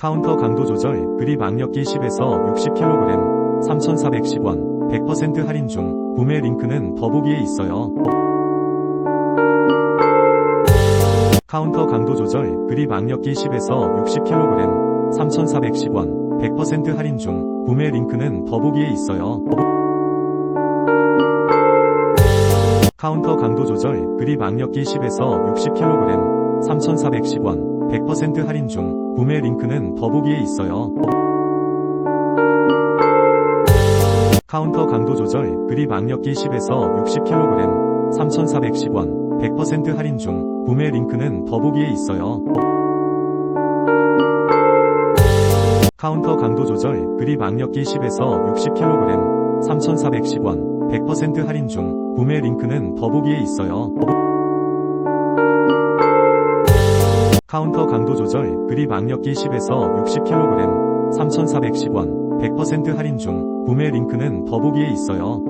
카운터 강도 조절, 그립 악력기 10에서 60kg, 3,410원, 100% 할인 중, 구매 링크는 더보기에 있어요. 카운터 강도 조절, 그립 악력기 10에서 60kg, 3,410원, 100% 할인 중, 구매 링크는 더보기에 있어요. 카운터 강도 조절, 그립 악력기 10에서 60kg, 3,410원, 100% 할인 중, 구매 링크는 더보기에 있어요. 카운터 강도 조절, 그립 악력기 10에서 60kg, 3,410원, 100% 할인 중, 구매 링크는 더보기에 있어요. 카운터 강도 조절, 그립 악력기 10에서 60kg, 3,410원, 100% 할인 중, 구매 링크는 더보기에 있어요. 카운터 강도 조절, 그립 악력기 10에서 60kg, 3,410원, 100% 할인 중, 구매 링크는 더보기에 있어요.